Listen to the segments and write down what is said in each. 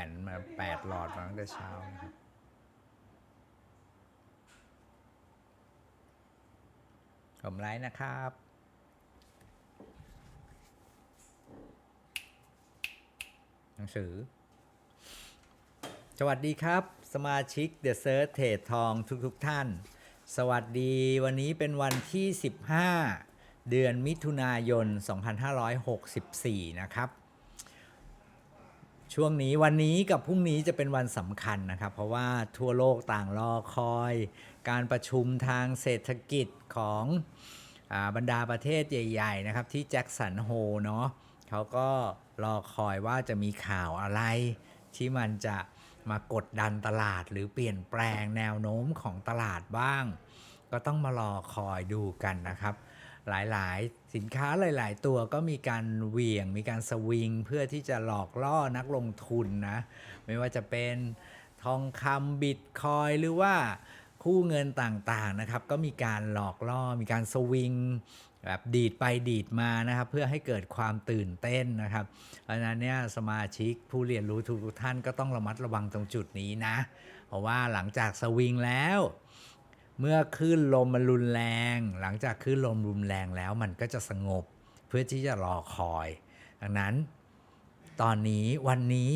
แปนมาแปดหลอดมาตั้งแต่เช้านะครับผมไลฟ์นะครับ หนังสือ สวัสดีครับ สมาชิก The Search เทรดทองทุกๆทท่าน สวัสดีวันนี้เป็นวันที่ 15 เดือนมิถุนายน 2564 นะครับ ช่วงนี้วันนี้กับพรุ่งนี้จะเป็นวันสำคัญนะครับ เพราะว่าทั่วโลกต่างรอคอย การประชุมทางเศรษฐกิจของอบรรดาประเทศใหญ่ ๆ นะครับ ที่แจ็คสันโฮเนาะเขาก็รอคอยว่าจะมีข่าวอะไร ที่มันจะมากดดันตลาดหรือเปลี่ยนแปลงแนวโน้มของตลาดบ้าง ก็ต้องมารอคอยดูกันนะครับ หลายๆ สินค้าหลาย ๆ ตัวก็มีการเหวี่ยง มีการสวิง เพื่อที่จะหลอกล่อนักลงทุนนะ ไม่ว่าจะเป็นทองคำบิตคอยหรือว่าคู่เงินต่างๆนะครับ ก็มีการหลอกล่อ มีการสวิงแบบดีดไปดีดมานะครับ เพื่อให้เกิดความตื่นเต้นนะครับ เพราะฉะนั้นเนี่ยสมาชิกผู้เรียนรู้ทุกท่านก็ต้องระมัดระวังตรงจุดนี้นะ เพราะว่าหลังจากสวิงแล้ว เมื่อคลื่นลมมันรุนแรง หลังจากคลื่นลมรุนแรงแล้วมันก็จะสงบเพื่อที่จะรอคอย ดังนั้น ตอนนี้วันนี้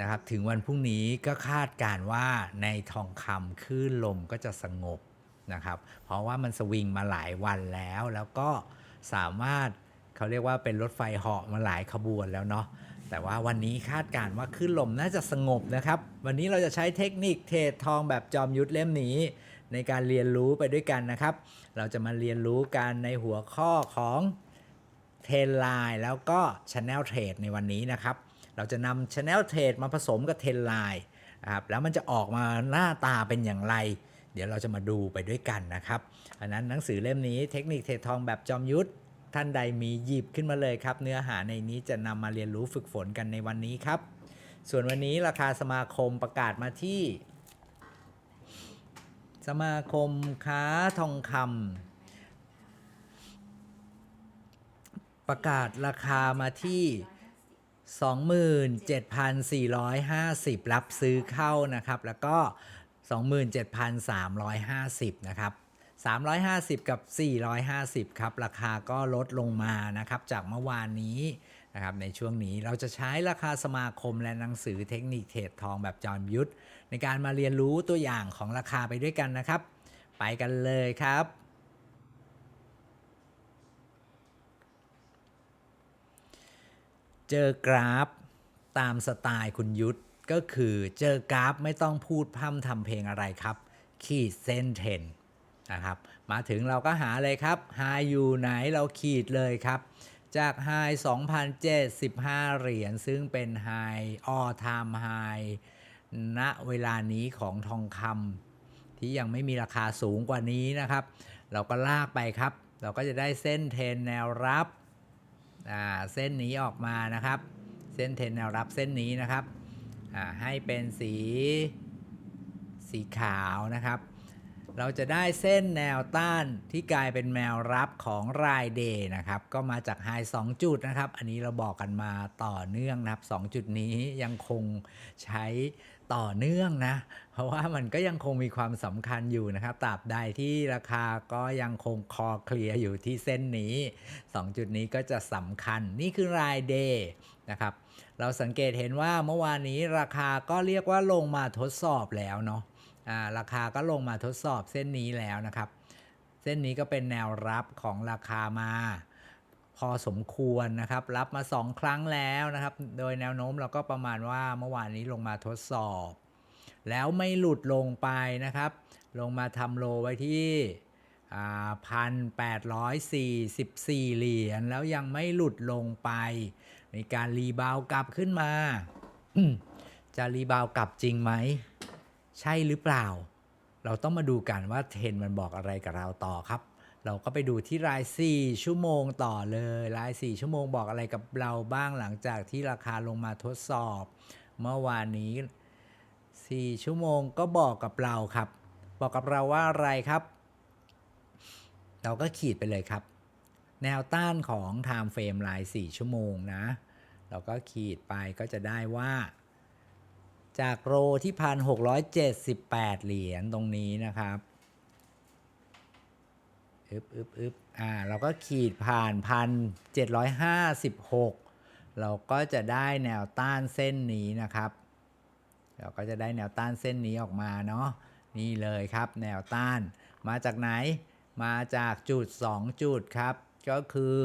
นะครับถึงวันพรุ่งนี้ก็คาดการณ์ว่าในทองคำคลื่นลมก็จะสงบนะครับ เพราะว่ามันสวิงมาหลายวันแล้ว แล้วก็สามารถเขาเรียกว่าเป็นรถไฟเหาะมาหลายขบวนแล้วเนาะแต่ว่าวันนี้คาดการณ์ว่าคลื่นลมน่าจะสงบนะครับ วันนี้เราจะใช้เทคนิคเทรดทองแบบจอมยุทธเล่มนี้ ในการเรียนรู้ไปด้วยกันนะครับ เราจะมาเรียนรู้กันในหัวข้อของเทรนไลน์แล้วก็ Channel Trade ในวันนี้นะครับ เราจะนำ Channel Trade มาผสมกับเทรนไลน์นะครับแล้วมันจะออกมาหน้าตาเป็นอย่างไร เดี๋ยวเราจะมาดูไปด้วยกันนะครับอันนั้นหนังสือเล่มนี้เทคนิคเทรดทองแบบจอมยุทธท่านใดมีหยิบขึ้นมาเลยครับ เนื้อหาในนี้จะนำมาเรียนรู้ฝึกฝนกันในวันนี้ครับ ส่วนวันนี้ราคาสมาคมประกาศมาที่ มาคมค้าทองคำประกาศราคามาที่ 27,450 รับซื้อเข้านะครับ แล้วก็ 27,350 นะครับ 350 กับ 450 ครับ ราคาก็ลดลงมานะครับ จากเมื่อวานนี้ นะครับในช่วงนี้เราจะใช้ราคาสมาคมและหนังสือเทคนิคเทรดทองแบบจอมยุทธในการมาเรียนรู้ตัวอย่างของราคาไปด้วยกันนะครับ ไปกันเลยครับเจอกราฟตามสไตล์คุณยุทธก็คือเจอกราฟไม่ต้องพูดพร่ำทำเพลงอะไรครับ ขีดเส้นเทนนะครับ มาถึงเราก็หาเลยครับไฮอยู่ไหนเราขีดเลยครับ จากไฮ2,075 เหรียญ ซึ่งเป็นไฮออทามไฮณเวลานี้ของทองคำที่ยังไม่มีราคาสูงกว่านี้นะครับ เราก็ลากไปครับ เราก็จะได้เส้นเทนแนวรับเส้นนี้ออกมานะครับ เส้นเทนแนวรับเส้นนี้นะครับให้เป็นสีสีขาวนะครับ เราจะได้เส้นแนวต้านที่กลายเป็นแนวรับของรายเดย์นะครับ ก็มาจากไฮ2จุดนะครับ อันนี้เราบอกกันมาต่อเนื่องนะครับ 2 จุดนี้ยังคงใช้ต่อเนื่องนะ เพราะว่ามันก็ยังคงมีความสำคัญอยู่นะครับตราบใดที่ราคาก็ยังคงคอเคลียร์อยู่ที่เส้นนี้ 2 จุดนี้ก็จะสำคัญนี่คือรายเดย์นะครับ เราสังเกตเห็นว่าเมื่อวานนี้ราคาก็เรียกว่าลงมาทดสอบแล้วเนาะ ราคาก็ลงมาทดสอบเส้นนี้แล้วนะครับ เส้นนี้ก็เป็นแนวรับของราคามา พอสมควรนะครับ รับมา 2 ครั้งแล้วนะครับ โดยแนวโน้มเราก็ประมาณว่าเมื่อวานนี้ลงมาทดสอบ แล้วไม่หลุดลงไปนะครับ ลงมาทำโลไว้ที่พันแปดร้อยสี่สิบสี่เหรียญแล้วยังไม่หลุดลงไป มีการรีบาวกลับขึ้นมา จะรีบาวกลับจริงไหม ใช่หรือเปล่า เราต้องมาดูกันว่าเทรนมันบอกอะไรกับเราต่อครับ เราก็ไปดูที่ราย 4 ชั่วโมงต่อเลยราย 4 ชั่วโมงบอกอะไรกับเราบ้างหลังจากที่ราคาลงมาทดสอบ เมื่อวานนี้ 4 ชั่วโมงก็บอกกับเราครับ บอกกับเราว่าอะไรครับ เราก็ขีดไปเลยครับ แนวต้านของ Time Frame ราย 4 ชั่วโมงนะ เราก็ขีดไปก็จะได้ว่า จากโรที่พันหกร้อยเจ็ดสิบแปดเหรียญตรงนี้นะครับอึบอึบอึบอ่าเราก็ขีดผ่านพันเจ็ดร้อยห้าสิบหกเราก็จะได้แนวต้านเส้นนี้นะครับ เราก็จะได้แนวต้านเส้นนี้ออกมาเนาะนี่เลยครับแนวต้าน มาจากไหนมาจากจุด 2 จุดครับ ก็คือ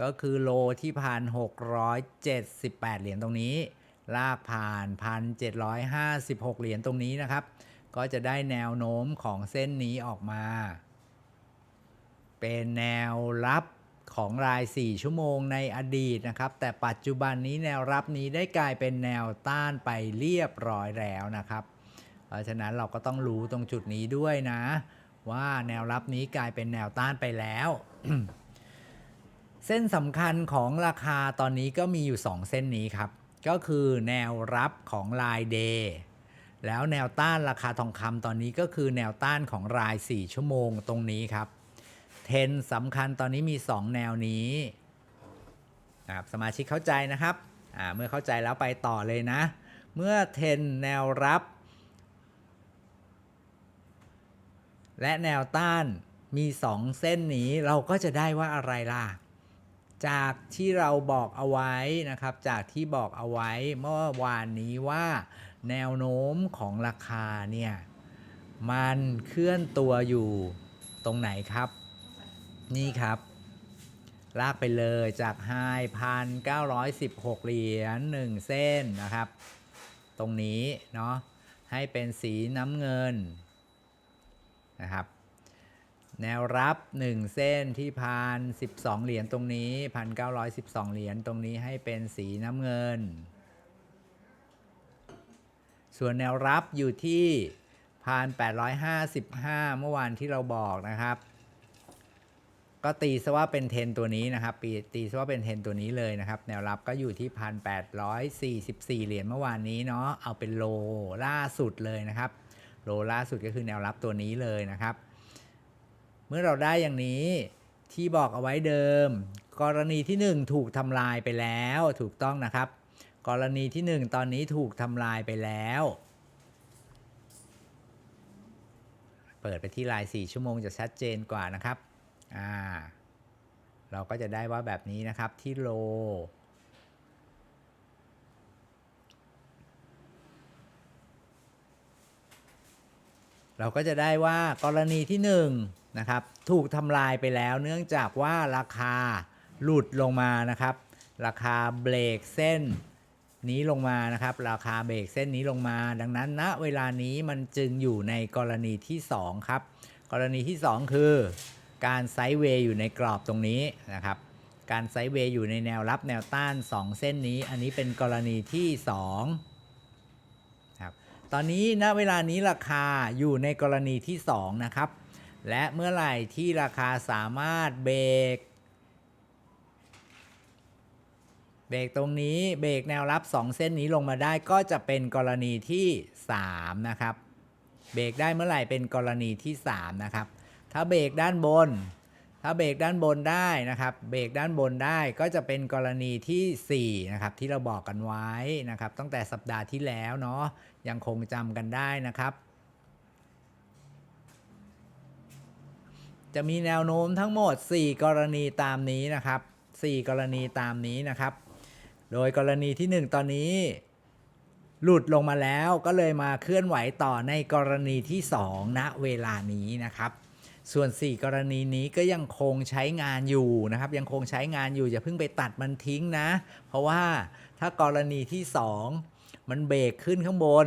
ก็คือโลที่พันหกร้อยเจ็ดสิบแปดเหรียญตรงนี้ ลากผ่านพันเจ็ดร้อยห้าสิบหกเหรียญตรงนี้นะครับ ก็จะได้แนวโน้มของเส้นนี้ออกมา เป็นแนวรับของราย 4 ชั่วโมงในอดีตนะครับ แต่ปัจจุบันนี้แนวรับนี้ได้กลายเป็นแนวต้านไปเรียบร้อยแล้วนะครับ เพราะฉะนั้นเราก็ต้องรู้ตรงจุดนี้ด้วยนะ ว่าแนวรับนี้กลายเป็นแนวต้านไปแล้วเส้นสำคัญของราคาตอนนี้ก็มีอยู่ 2 เส้นนี้ครับ ก็คือแนวรับของรายเดย์แล้วแนวต้านราคาทองคำตอนนี้ก็คือแนวต้านของราย 4 ชั่วโมงตรงนี้ครับ เทนสำคัญตอนนี้มี 2 แนวนี้นะครับสมาชิกเข้าใจนะครับเมื่อเข้าใจแล้วไปต่อเลยนะ เมื่อเทนแนวรับ และแนวต้านมี 2 เส้นนี้เราก็จะได้ว่าอะไรล่ะ จากที่เราบอกเอาไว้นะครับ จากที่บอกเอาไว้เมื่อวานนี้ว่า แนวโน้มของราคาเนี่ยมันเคลื่อนตัวอยู่ตรงไหนครับ นี่ครับ ลากไปเลยจากไฮพันเก้าร้อยสิบหกเหรียญหนึ่งเส้นนะครับ ตรงนี้เนาะให้เป็นสีน้ำเงินนะครับ แนวรับ 1 เส้นที่พัน12 เหรียญตรงนี้พันเก้าสิบสองเหรียญตรงนี้ให้เป็นสีน้ำเงิน ส่วนแนวรับอยู่ที่พันแปดเมื่อวานที่เราบอกนะครับ ก็ตีซะว่าเป็นเทนตัวนี้นะครับปีตีซะว่าเป็นเทนตัวนี้เลยนะครับ แนวรับก็อยู่ที่พันแปดร้อยสี่สิบสี่เหรียญเมื่อวานนี้เนาะเอาเป็นโลล่าสุดเลยนะครับ โลล่าสุดก็คือแนวรับตัวนี้เลยนะครับ เมื่อเราได้อย่างนี้ที่บอกเอาไว้เดิม กรณีที่ 1 ถูกทำลายไปแล้วถูกต้องนะครับ กรณีที่ 1 ตอนนี้ถูกทำลายไปแล้ว เปิดไปที่ลาย 4 ชั่วโมงจะชัดเจนกว่านะครับอ่าเราก็จะได้ว่าแบบนี้นะครับที่โลเราก็จะได้ว่ากรณีที่ 1 นะครับถูกทำลายไปแล้วเนื่องจากว่าราคาหลุดลงมานะครับ ราคาเบรกเส้นนี้ลงมานะครับ ราคาเบรกเส้นนี้ลงมา ดังนั้นณเวลานี้มันจึงอยู่ในกรณีที่ 2 ครับ กรณีที่ 2 คือ การไซด์เวย์อยู่ในกรอบตรงนี้นะครับ การไซด์เวย์อยู่ในแนวรับแนวต้าน 2 เส้นนี้ อันนี้เป็นกรณีที่2ครับตอนนี้ณเวลานี้ราคาอยู่ในกรณีที่ 2 นะครับ และเมื่อไหร่ที่ราคาสามารถเบรกเบรกตรงนี้เบรกแนวรับ 2 เส้นนี้ลงมาได้ก็จะเป็นกรณีที่ 3 นะครับ เบรกได้เมื่อไหร่เป็นกรณีที่ 3 นะครับ ถ้าเบรกด้านบน ถ้าเบรกด้านบนได้นะครับ เบรกด้านบนได้ก็จะเป็นกรณีที่ 4 นะครับ ที่เราบอกกันไว้นะครับ ตั้งแต่สัปดาห์ที่แล้วเนาะยังคงจำกันได้นะครับ จะมีแนวโน้มทั้งหมด 4 กรณีตามนี้นะครับ 4 กรณีตามนี้นะครับ โดยกรณีที่ 1 ตอนนี้ หลุดลงมาแล้วก็เลยมาเคลื่อนไหวต่อในกรณีที่2ณเวลานี้นะครับ ส่วน 4 กรณีนี้ก็ยังคงใช้งานอยู่นะครับ ยังคงใช้งานอยู่อย่าเพิ่งไปตัดมันทิ้งนะ เพราะว่าถ้ากรณีที่ 2 มันเบรกขึ้นข้างบน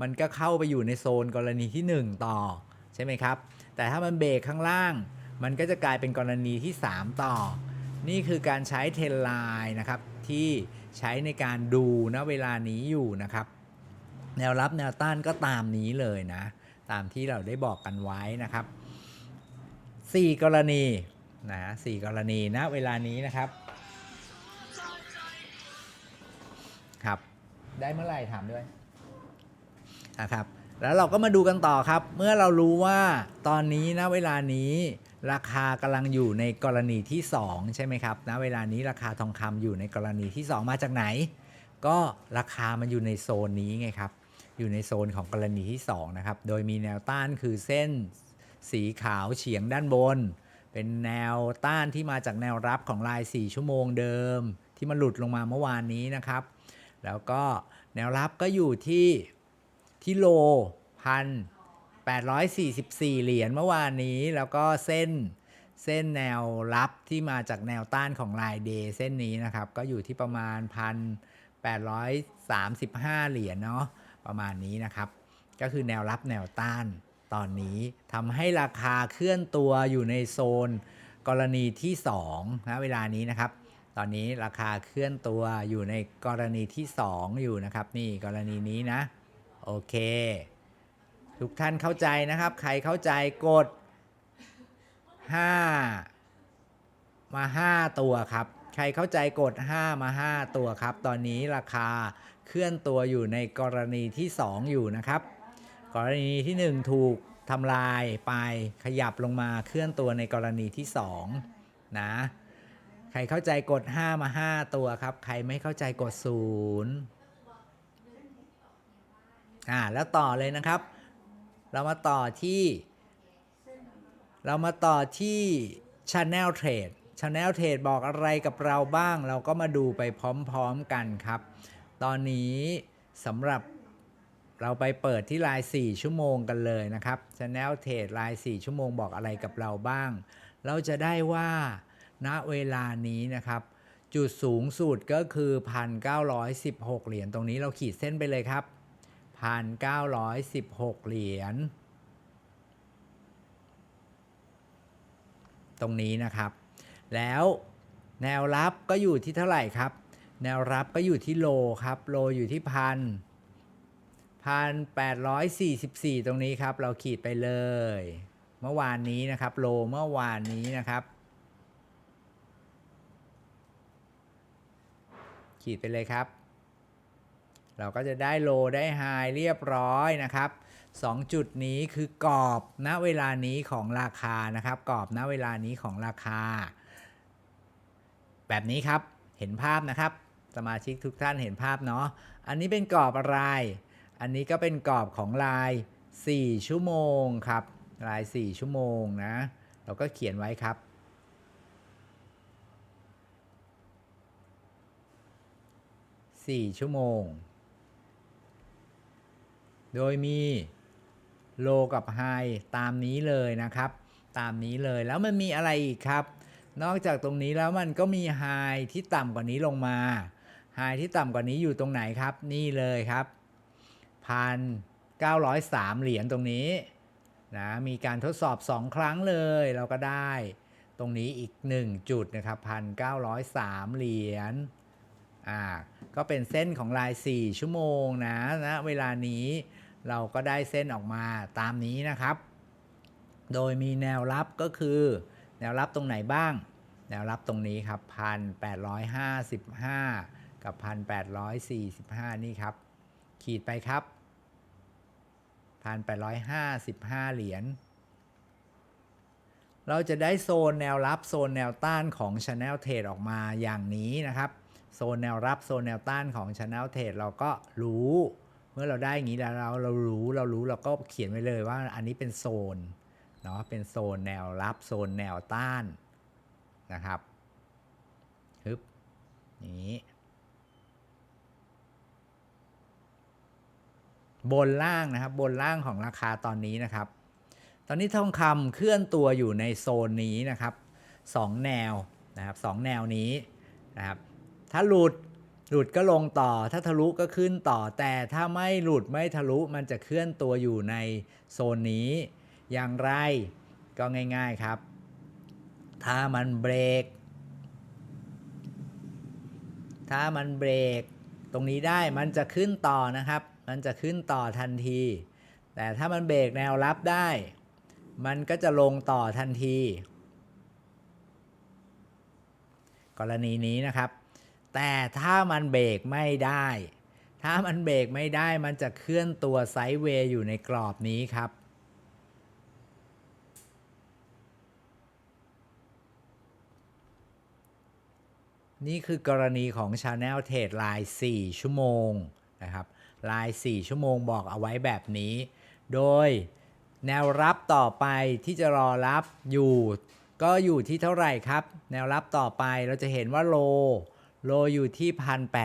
มันก็เข้าไปอยู่ในโซนกรณีที่ 1 ต่อใช่ไหมครับ แต่ถ้ามันเบรกข้างล่าง มันก็จะกลายเป็นกรณีที่ 3 ต่อ นี่คือการใช้เทรนไลน์นะครับที่ใช้ในการดูณเวลานี้อยู่นะครับ แนวรับแนวต้านก็ตามนี้เลยนะ ตามที่เราได้บอกกันไว้นะครับ 4 กรณีนะสี่กรณีณเวลานี้นะครับครับ ได้เมื่อไหร่ถามด้วยนะครับ แล้วเราก็มาดูกันต่อครับ เมื่อเรารู้ว่าตอนนี้นะเวลานี้ราคากำลังอยู่ในกรณีที่ 2 ใช่ไหมครับณเวลานี้ราคาทองคำอยู่ในกรณีที่ 2 มาจากไหน ก็ราคามันอยู่ในโซนนี้ไงครับ อยู่ในโซนของกรณีที่ 2 นะครับ โดยมีแนวต้านคือเส้นสีขาวเฉียงด้านบน เป็นแนวต้านที่มาจากแนวรับของลาย 4 ชั่วโมงเดิม ที่มันหลุดลงมาเมื่อวานนี้นะครับ แล้วก็แนวรับก็อยู่ที่ ที่โลพัน844เหรียญเมื่อวานนี้แล้วก็เส้นเส้นแนวรับที่มาจากแนวต้านของลายเดย์เส้นนี้นะครับ ก็อยู่ที่ประมาณ1,835เหรียญเนาะประมาณนี้นะครับ ก็คือแนวรับแนวต้านตอนนี้ทำให้ราคาเคลื่อนตัวอยู่ในโซนกรณีที่2นะเวลานี้นะครับ ตอนนี้ราคาเคลื่อนตัวอยู่ในกรณีที่ 2 อยู่นะครับ นี่กรณีนี้นะ โอเค ทุกท่านเข้าใจนะครับ ใครเข้าใจกด 5 มา 5 ตัวครับ ใครเข้าใจกด 5 มา 5 ตัวครับ ตอนนี้ราคาเคลื่อนตัวอยู่ในกรณีที่ 2 อยู่นะครับ กรณีที่ 1 ถูกทำลายไปขยับลงมาเคลื่อนตัวในกรณีที่ 2 นะ ใครเข้าใจกด 5 มา 5 ตัวครับ ใครไม่เข้าใจกด 0 อ่าแล้วต่อเลยนะครับ เรามาต่อที่ เรามาต่อที่ Channel Trade Channel Trade บอกอะไรกับเราบ้าง เราก็มาดูไปพร้อมๆกันครับ ตอนนี้สำหรับเราไปเปิดที่ลาย 4 ชั่วโมงกันเลยนะครับ Channel Trade ลาย 4 ชั่วโมงบอกอะไรกับเราบ้าง เราจะได้ว่าณเวลานี้นะครับ จุดสูงสุดก็คือ 1,916 เหรียญตรงนี้เราขีดเส้นไปเลยครับ 1,916 เหรียญ ตรงนี้นะครับ แล้วแนวรับก็อยู่ที่เท่าไหร่ครับ แนวรับก็อยู่ที่โลครับ โลอยู่ที่พันพันแปดร้อยสี่สิบสี่ตรงนี้ครับ เราขีดไปเลย เมื่อวานนี้นะครับ โลเมื่อวานนี้นะครับ ขีดไปเลยครับ เราก็จะได้โลได้ไฮเรียบร้อยนะครับ2จุดนี้คือกรอบณเวลานี้ของราคานะครับ กรอบณเวลานี้ของราคา แบบนี้ครับเห็นภาพนะครับ สมาชิกทุกท่านเห็นภาพเนาะอันนี้เป็นกรอบอะไร อันนี้ก็เป็นกรอบของลาย 4 ชั่วโมงครับลาย 4 ชั่วโมงนะเราก็เขียนไว้ครับ4ชั่วโมง โดยมีโลกับไฮตามนี้เลยนะครับ ตามนี้เลยแล้วมันมีอะไรอีกครับ นอกจากตรงนี้แล้วมันก็มีไฮที่ต่ำกว่านี้ลงมาไฮที่ต่ำกว่านี้อยู่ตรงไหนครับ นี่เลยครับพันเก้าร้อยสามเหรียญตรงนี้นะมีการทดสอบ 2 ครั้งเลยเราก็ได้ ตรงนี้อีก 1 จุดนะครับพันเก้าร้อยสามเหรียญ อ่าก็เป็นเส้นของลาย 4 ชั่วโมงนะนะเวลานี้เราก็ได้เส้นออกมาตามนี้นะครับ โดยมีแนวรับก็คือ แนวรับตรงไหนบ้าง แนวรับตรงนี้ครับ 1,855 กับ 1,845 นี่ครับ ขีดไปครับ 1,855 เหรียญเราจะได้โซนแนวรับโซนแนวต้านของ Channel Trade ออกมาอย่างนี้นะครับ โซนแนวรับโซนแนวต้านของ Channel Trade เราก็รู้ เมื่อเราได้อย่างนี้แล้วเราเรารู้เรารู้เราก็เขียนไว้เลยว่าอันนี้เป็นโซนเนาะเป็นโซนแนวรับโซนแนวต้านนะครับฮึบอย่างนี้ บนล่างนะครับ บนล่างของราคาตอนนี้นะครับ ตอนนี้ทองคำเคลื่อนตัวอยู่ในโซนนี้นะครับสองแนวนะครับสองแนวนี้นะครับ ถ้าหลุดหลุดก็ลงต่อ ถ้าทะลุก็ขึ้นต่อ แต่ถ้าไม่หลุดไม่ทะลุมันจะเคลื่อนตัวอยู่ในโซนนี้ อย่างไรก็ง่าย ๆครับ ถ้ามันเบรก ถ้ามันเบรก ตรงนี้ได้มันจะขึ้นต่อนะครับ มันจะขึ้นต่อทันที แต่ถ้ามันเบรกแนวรับได้ มันก็จะลงต่อทันที กรณีนี้นะครับ แต่ถ้ามันเบรกไม่ได้ ถ้ามันเบรกไม่ได้มันจะเคลื่อนตัวไซด์เวย์อยู่ในกรอบนี้ครับนี่คือกรณีของ Channel t r a d e ลาย 4 ชั่วโมงนะครับลาย 4 ชั่วโมงบอกเอาไว้แบบนี้ โดยแนวรับต่อไปที่จะรอรับอยู่ ก็อยู่ที่เท่าไหร่ครับ แนวรับต่อไปเราจะเห็นว่าโล โลอยู่ที่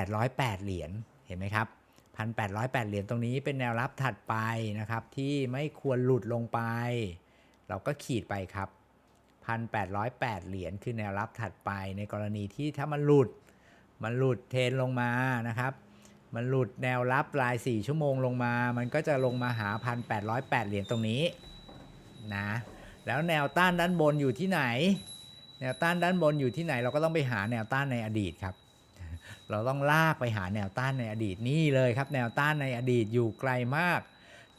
1,808เหรียญเห็นไหมครับ1,808เหรียญตรงนี้เป็นแนวรับถัดไปนะครับ ที่ไม่ควรหลุดลงไป เราก็ขีดไปครับ1,808เหรียญคือแนวรับถัดไปในกรณีที่ถ้ามันหลุด มันหลุดเทรนลงมานะครับมันหลุดแนวรับราย 4 ชั่วโมงลงมา มันก็จะลงมาหา 1,808 เหรียญตรงนี้นะ แล้วแนวต้านด้านบนอยู่ที่ไหน แนวต้านด้านบนอยู่ที่ไหน เราก็ต้องไปหาแนวต้านในอดีตครับ เราต้องลากไปหาแนวต้านในอดีตนี่เลยครับ แนวต้านในอดีตอยู่ไกลมาก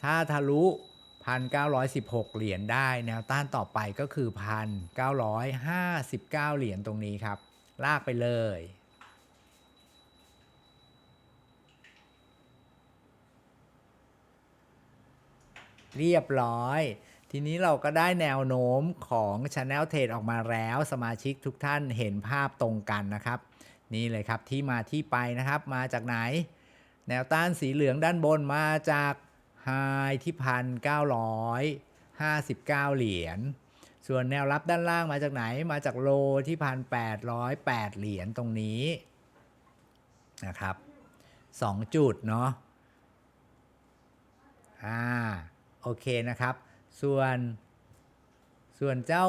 ถ้าทะลุ 1,916 เหรียญได้ แนวต้านต่อไปก็คือ 1,959 เหรียญตรงนี้ครับ ลากไปเลยเรียบร้อย ทีนี้เราก็ได้แนวโน้มของ Channel Trade ออกมาแล้ว สมาชิกทุกท่านเห็นภาพตรงกันนะครับ นี่เลยครับที่มาที่ไปนะครับมาจากไหน แนวต้านสีเหลืองด้านบนมาจากไฮที่พันเก้าร้อยห้าสิบเก้าเหรียญส่วนแนวรับด้านล่างมาจากไหนมาจากโลที่พันแปดร้อยแปดเหรียญตรงนี้นะครับสองจุดเนาะอ่าโอเคนะครับ ส่วนส่วนเจ้า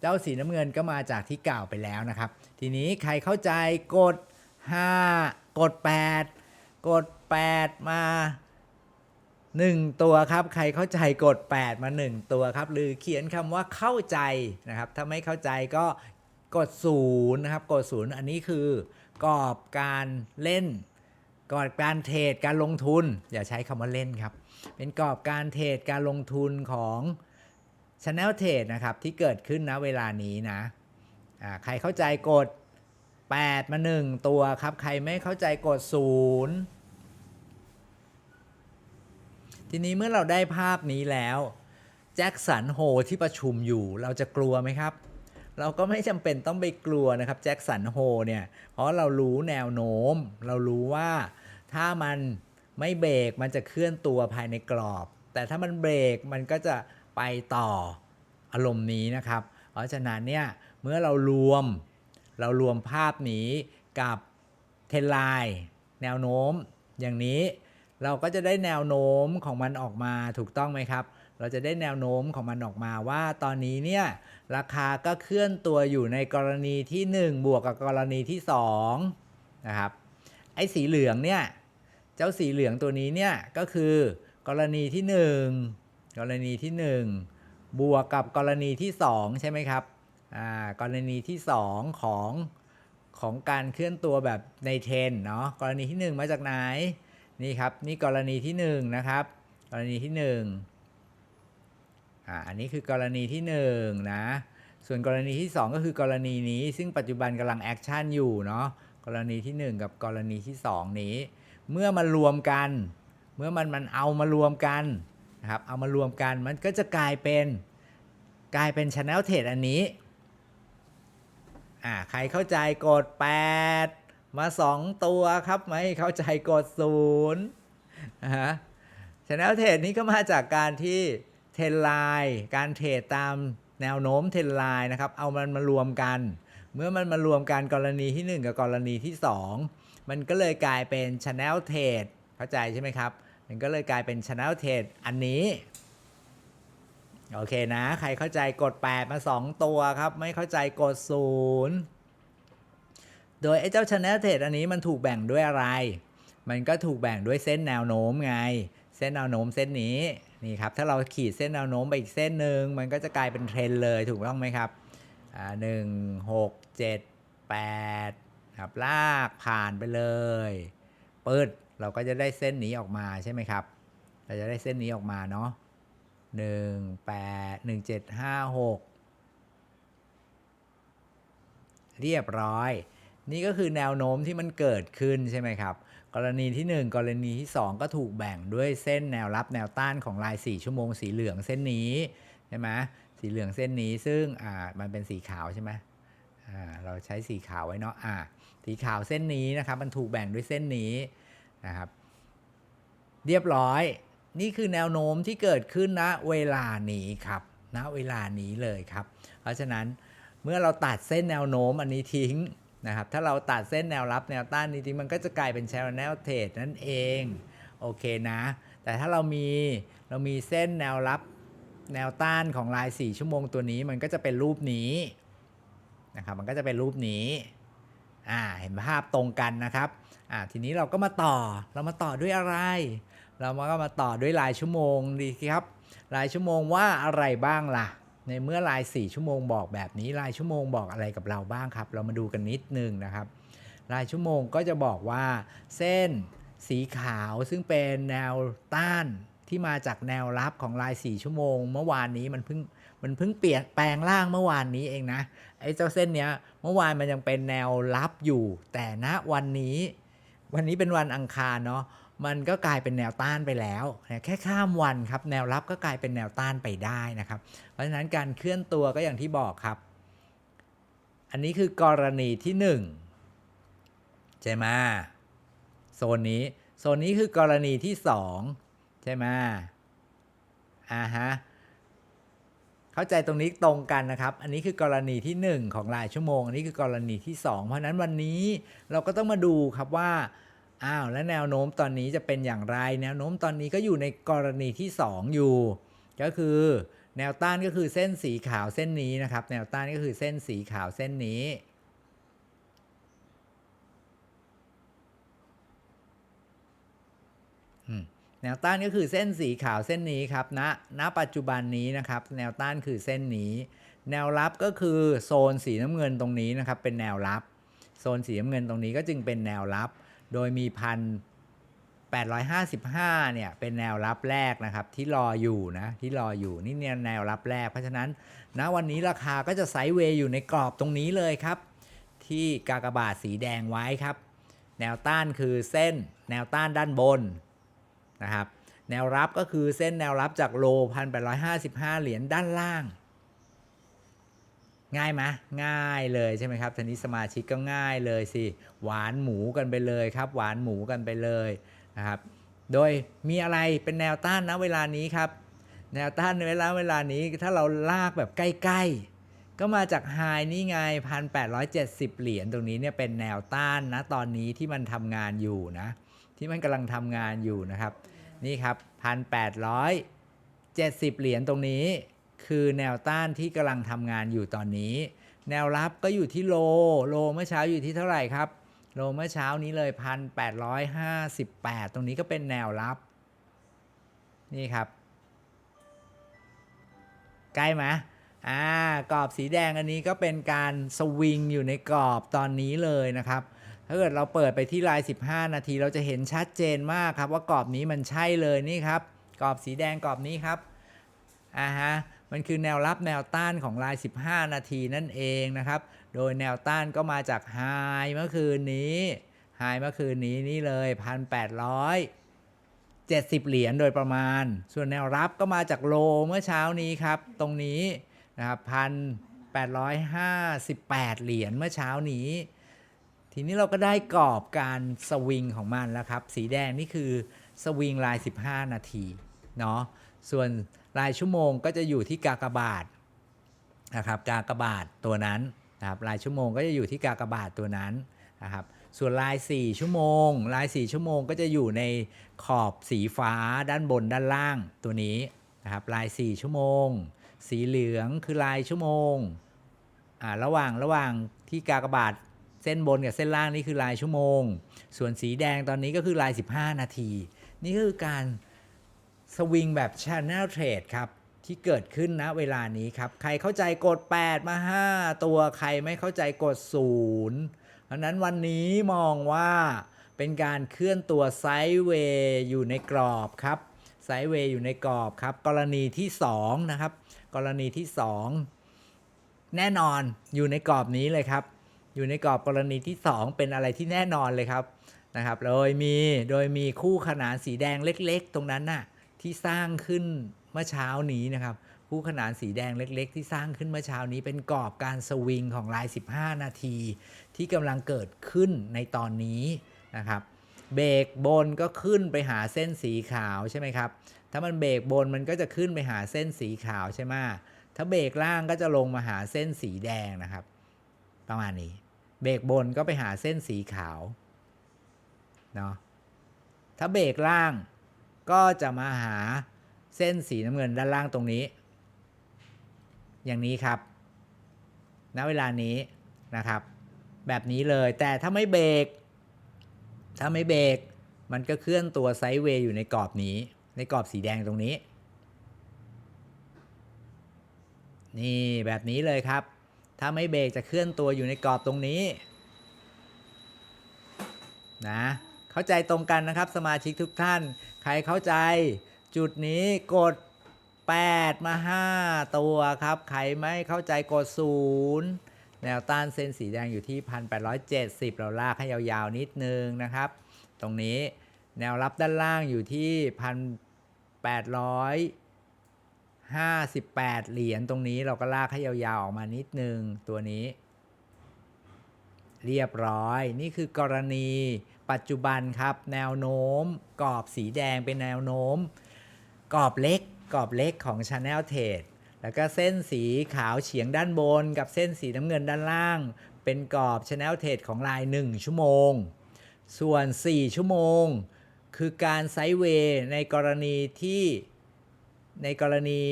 เจ้าสีน้ำเงินก็มาจากที่กล่าวไปแล้วนะครับ ทีนี้ใครเข้าใจกด 5 กด 8 กด 8 มา 1 ตัวครับ ใครเข้าใจกด 8 มา 1 ตัวครับ หรือเขียนคำว่าเข้าใจนะครับ ถ้าไม่เข้าใจก็กด0นะครับ กด 0 อันนี้คือกรอบการเล่นกรอบการเทรดการลงทุน อย่าใช้คำว่าเล่นครับ เป็นกรอบการเทรดการลงทุนของ Channel Trade นะครับที่เกิดขึ้นนะเวลานี้นะใครเข้าใจกด 8 มา 1 ตัวครับ ใครไม่เข้าใจกด 0 ทีนี้เมื่อเราได้ภาพนี้แล้วแจ็คสันโฮที่ประชุมอยู่เราจะกลัวไหมครับ เราก็ไม่จำเป็นต้องไปกลัวนะครับแจ็คสันโฮเนี่ย เพราะเรารู้แนวโน้ม เรารู้ว่าถ้ามันไม่เบรกมันจะเคลื่อนตัวภายในกรอบ แต่ถ้ามันเบรกมันก็จะ ไปต่ออารมณ์นี้นะครับ เพราะฉะนั้นเนี่ยเมื่อเรารวมเรารวมภาพนี้กับเทนไลน์แนวโน้มอย่างนี้เราก็จะได้แนวโน้มของมันออกมาถูกต้องไหมครับ เราจะได้แนวโน้มของมันออกมาว่าตอนนี้เนี่ยราคาก็เคลื่อนตัวอยู่ในกรณีที่ 1 บวกกับกรณีที่2นะครับไอ้สีเหลืองเนี่ยเจ้าสีเหลืองตัวนี้เนี่ยก็คือกรณีที่ 1 กรณีที่ 1 บวกกับกรณีที่ 2 ใช่ไหมครับอ่ากรณีที่ 2 ของของการเคลื่อนตัวแบบในเทรนเนาะกรณีที่ 1 มาจากไหนนี่ครับนี่กรณีที่1นะครับกรณีที่1อ่าอันนี้คือกรณีที่1นะส่วนกรณีที่ 2 ก็คือกรณีนี้ ซึ่งปัจจุบันกำลังแอคชั่นอยู่เนาะกรณีที่ 1 กับกรณีที่ 2 นี้ เมื่อมันรวมกัน เมื่อมันมันเอามารวมกัน นะครับเอามารวมกันมันก็จะกลายเป็นกลายเป็น Channel Trade อันนี้อ่าใครเข้าใจกด 8 มา 2 ตัวครับไม่เข้าใจกด0นะฮะ Channel Trade นี้ก็มาจากการที่เทรนไลน์การเทรดตามแนวโน้มเทรนไลน์นะครับเอามันมารวมกัน เมื่อมันมารวมกันกรณีที่ 1 กับกรณีที่ 2 มันก็เลยกลายเป็น Channel Trade เข้าใจใช่ไหมครับ มันก็เลยกลายเป็น Channel t r a d อันนี้ โอเคนะ ใครเข้าใจกด 8 มา 2 ตัวครับ ไม่เข้าใจกด 0 โดยไอ้เจ้า Channel t r a d อันนี้มันถูกแบ่งด้วยอะไร มันก็ถูกแบ่งด้วยเส้นแนวโน้มไง เส้นแนวโน้มเส้นนี้ นี่ครับ ถ้าเราขีดเส้นแนวโน้มไปอีกเส้นหนึ่ง มันก็จะกลายเป็นเทรนเลยถูกต้องไหมครับ อ่าหนึ่งหกเจ็ดแปดครับลากผ่านไปเลยปืด เราก็จะได้เส้นนี้ออกมาใช่ไหมครับ เราจะได้เส้นนี้ออกมาเนาะหนึ่งแปดหนึ่งเจ็ดห้าหกเรียบร้อย นี่ก็คือแนวโน้มที่มันเกิดขึ้นใช่ไหมครับ กรณีที่ 1 กรณีที่ 2 ก็ถูกแบ่งด้วยเส้นแนวรับแนวต้านของลาย 4 ชั่วโมงสีเหลืองเส้นนี้ใช่ไหมสีเหลืองเส้นนี้ซึ่งอ่ามันเป็นสีขาวใช่ไหมอ่าเราใช้สีขาวไว้เนาะอ่าสีขาวเส้นนี้นะครับมันถูกแบ่งด้วยเส้นนี้ นะครับ เรียบร้อยนี่คือแนวโน้มที่เกิดขึ้นณเวลานี้ครับณเวลานี้เลยครับ เพราะฉะนั้นเมื่อเราตัดเส้นแนวโน้มอันนี้ทิ้งนะครับถ้าเราตัดเส้นแนวรับแนวต้านนี้ทิ้งมันก็จะกลายเป็นแชนแนลเทรดนั่นเองโอเคนะ แต่ถ้าเรามีเรามีเส้นแนวรับแนวต้านของลาย 4 ชั่วโมงตัวนี้มันก็จะเป็นรูปนี้นะครับมันก็จะเป็นรูปนี้ อ่าเห็นภาพตรงกันนะครับอ่าทีนี้เราก็มาต่อเรามาต่อด้วยอะไร เรามาก็มาต่อด้วยรายชั่วโมงดีครับ รายชั่วโมงว่าอะไรบ้างล่ะ ในเมื่อราย 4 ชั่วโมงบอกแบบนี้รายชั่วโมงบอกอะไรกับเราบ้างครับ เรามาดูกันนิดนึงนะครับรายชั่วโมงก็จะบอกว่าเส้นสีขาวซึ่งเป็นแนวต้านที่มาจากแนวรับของราย 4 ชั่วโมง เมื่อวานนี้มันเพิ่ง มันเพิ่งเปลี่ยนแปลงร่างเมื่อวานนี้เองนะไอ้เจ้าเส้นเนี้ยเมื่อวานมันยังเป็นแนวรับอยู่ แต่ณวันนี้ วันนี้เป็นวันอังคารเนาะมันก็กลายเป็นแนวต้านไปแล้วนะแค่ข้ามวันครับ แนวรับก็กลายเป็นแนวต้านไปได้นะครับ เพราะฉะนั้นการเคลื่อนตัวก็อย่างที่บอกครับ อันนี้คือกรณีที่หนึ่งใช่ไหมโซนนี้ โซนนี้คือกรณีที่สองใช่ไหมอ่าฮะ เข้าใจตรงนี้ตรงกันนะครับ อันนี้คือกรณีที่ 1 ของรายชั่วโมง อันนี้คือกรณีที่ 2 เพราะนั้นวันนี้เราก็ต้องมาดูครับว่าอ้าวแล้วแนวโน้มตอนนี้จะเป็นอย่างไร แนวโน้มตอนนี้ก็อยู่ในกรณีที่ 2 อยู่ ก็คือแนวต้านก็คือเส้นสีขาวเส้นนี้นะครับ แนวต้านก็คือเส้นสีขาวเส้นนี้ อืม แนวต้านก็คือเส้นสีขาวเส้นนี้ครับณณปัจจุบันนี้นะครับ แนวต้านคือเส้นนี้ แนวรับก็คือโซนสีน้ำเงินตรงนี้นะครับ เป็นแนวรับ โซนสีน้ำเงินตรงนี้ก็จึงเป็นแนวรับ โดยมีพัน855 เนี่ย เป็นแนวรับแรกนะครับ ที่รออยู่นะ ที่รออยู่นี่เนี่ยแนวรับแรก เพราะฉะนั้นณวันนี้ราคาก็จะไซด์เวย์อยู่ในกรอบตรงนี้เลยครับ ที่กากบาทสีแดงไว้ครับ แนวต้านคือเส้น แนวต้านด้านบน นะครับแนวรับก็คือเส้นแนวรับจากโล1,855เหรียญด้านล่าง ง่ายไหมง่ายเลยใช่ไหมครับทีนี้สมาชิกก็ง่ายเลยสิ หวานหมูกันไปเลยครับ หวานหมูกันไปเลยนะครับ โดยมีอะไรเป็นแนวต้านนะเวลานี้ครับ แนวต้านเวลาเวลานี้ถ้าเราลากแบบใกล้ๆ ก็มาจากไฮนี่ไง1,870เหรียญตรงนี้เนี่ยเป็นแนวต้านนะตอนนี้ที่มันทำงานอยู่นะ ที่มันกำลังทำงานอยู่นะครับ นี่ครับ1,870เหรียญตรงนี้ คือแนวต้านที่กำลังทำงานอยู่ตอนนี้ แนวรับก็อยู่ที่โล โลเมื่อเช้าอยู่ที่เท่าไหร่ครับ โลเมื่อเช้านี้เลย1,858ตรงนี้ก็เป็นแนวรับ นี่ครับ ใกล้ไหมอ่ากรอบสีแดงอันนี้ก็เป็นการสวิงอยู่ในกรอบตอนนี้เลยนะครับ ถ้าเกิดเราเปิดไปที่ลาย 15 นาที เราจะเห็นชัดเจนมากครับ ว่ากรอบนี้มันใช่เลยนี่ครับ กรอบสีแดงกรอบนี้ครับอ่าฮะมันคือแนวรับแนวต้านของลาย 15 นาทีนั่นเองนะครับ โดยแนวต้านก็มาจากไฮเมื่อคืนนี้ไฮเมื่อคืนนี้นี่เลย 1,800 70 เหรียญโดยประมาณ ส่วนแนวรับก็มาจากโลเมื่อเช้านี้ครับ ตรงนี้นะครับพันแปดร้อยห้าสิบแปดเหรียญเมื่อเช้านี้ ทีนี้เราก็ได้กรอบการสวิงของมันแล้วครับ สีแดงนี่คือสวิงลาย 15 นาทีเนาะส่วนลายชั่วโมงก็จะอยู่ที่กากบาทนะครับกากบาทตัวนั้นนะครับลายชั่วโมงก็จะอยู่ที่กากบาทตัวนั้นนะครับส่วนลาย 4 ชั่วโมง ลาย 4 ชั่วโมงก็จะอยู่ในขอบสีฟ้าด้านบนด้านล่างตัวนี้นะครับลาย 4 ชั่วโมง สีเหลืองคือลายชั่วโมงอ่าระหว่างระหว่างที่กากบาท เส้นบนกับเส้นล่างนี่คือลายชั่วโมง ส่วนสีแดงตอนนี้ก็คือลาย 15 นาที นี่คือการสวิงแบบ Channel Trade ครับ ที่เกิดขึ้นนะเวลานี้ครับ ใครเข้าใจกด 8 มา 5 ตัวใครไม่เข้าใจกด 0 เพราะนั้นวันนี้มองว่าเป็นการเคลื่อนตัวไซด์เวย์อยู่ในกรอบครับไซด์เวย์อยู่ในกรอบครับ กรณีที่ 2 นะครับ กรณีที่ 2 แน่นอนอยู่ในกรอบนี้เลยครับ อยู่ในกรอบกรณีที่ 2 เป็นอะไรที่แน่นอนเลยครับนะครับโดยมีโดยมีคู่ขนานสีแดงเล็กๆ ตรงนั้นน่ะที่สร้างขึ้นเมื่อเช้านี้นะครับคู่ขนานสีแดงเล็ก ๆ ที่สร้างขึ้นเมื่อเช้านี้เป็นกรอบการสวิงของลาย 15 นาที ที่กำลังเกิดขึ้นในตอนนี้นะครับเบรกบนก็ขึ้นไปหาเส้นสีขาวใช่ไหมครับ ถ้ามันเบรกบนมันก็จะขึ้นไปหาเส้นสีขาวใช่ไหมถ้าเบรกล่างก็จะลงมาหาเส้นสีแดงนะครับ ประมาณนี้ เบรกบนก็ไปหาเส้นสีขาวเนาะถ้าเบรกล่างก็จะมาหาเส้นสีน้ำเงินด้านล่างตรงนี้ อย่างนี้ครับ ณ เวลานี้นะครับ แบบนี้เลย แต่ถ้าไม่เบรก ถ้าไม่เบรก มันก็เคลื่อนตัวไซด์เวย์อยู่ในกรอบนี้ ในกรอบสีแดงตรงนี้ นี่แบบนี้เลยครับ ถ้าไม่เบรกจะเคลื่อนตัวอยู่ในกรอบตรงนี้นะเข้าใจตรงกันนะครับสมาชิกทุกท่าน ใครเข้าใจ จุดนี้กด 8 มา 5 ตัวครับ ใครไม่เข้าใจกด 0 แนวต้านเส้นสีแดงอยู่ที่ 1870 เราลากให้ยาวๆนิดนึงนะครับ ตรงนี้แนวรับด้านล่างอยู่ที่ 58 เหรียญตรงนี้เราก็ลากให้ยาวๆออกมานิดนึงตัวนี้ เรียบร้อย นี่คือกรณีปัจจุบันครับ แนวโน้มกรอบสีแดงเป็นแนวโน้มกรอบเล็กกรอบเล็กของ Channel Trade แล้วก็เส้นสีขาวเฉียงด้านบน กับเส้นสีน้ำเงินด้านล่าง เป็นกรอบ Channel Trade ของลาย 1 ชั่วโมง ส่วน 4 ชั่วโมง คือการไซด์เวย์ในกรณีที่ ในกรณี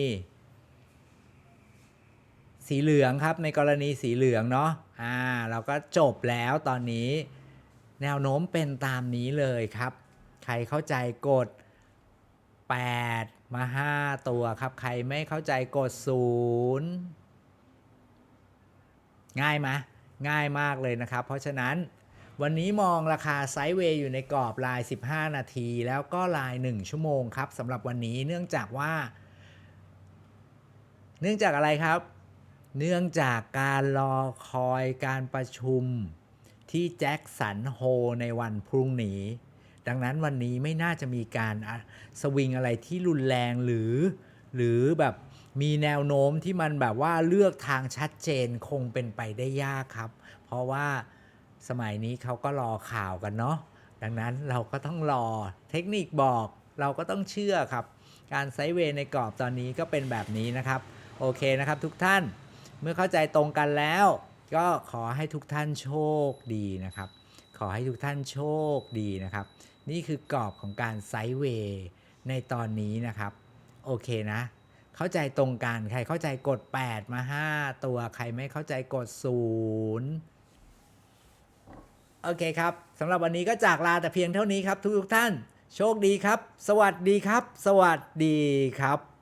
สีเหลืองครับ ในกรณีสีเหลืองเนาะอ่าเราก็จบแล้วตอนนี้ แนวโน้มเป็นตามนี้เลยครับ ใครเข้าใจกด 8 มา 5 ตัวครับ ใครไม่เข้าใจกด 0 ง่ายไหมง่ายมากเลยนะครับ เพราะฉะนั้น วันนี้มองราคาไซด์เวย์อยู่ในกรอบลาย 15 นาที แล้วก็ลาย 1 ชั่วโมงครับสำหรับวันนี้เนื่องจากว่า เนื่องจากอะไรครับ เนื่องจากการรอคอยการประชุมที่แจ็คสันโฮในวันพรุ่งนี้ ดังนั้นวันนี้ไม่น่าจะมีการสวิงอะไรที่รุนแรงหรือ หรือแบบมีแนวโน้มที่มันแบบว่าเลือกทางชัดเจนคงเป็นไปได้ยากครับ เพราะว่า สมัยนี้เขาก็รอข่าวกันเนาะดังนั้นเราก็ต้องรอเทคนิคบอกเราก็ต้องเชื่อครับ การไซเวในกรอบตอนนี้ก็เป็นแบบนี้นะครับ โอเคนะครับทุกท่านเมื่อเข้าใจตรงกันแล้ว ก็ขอให้ทุกท่านโชคดีนะครับ ขอให้ทุกท่านโชคดีนะครับ นี่คือกรอบของการไซเวในตอนนี้นะครับ โอเคนะ เข้าใจตรงกันใครเข้าใจกด 8 มา 5 ตัวใครไม่เข้าใจกด 0 โอเคครับสำหรับวันนี้ก็จากลาแต่เพียงเท่านี้ครับทุกๆท่าน โชคดีครับ สวัสดีครับ สวัสดีครับ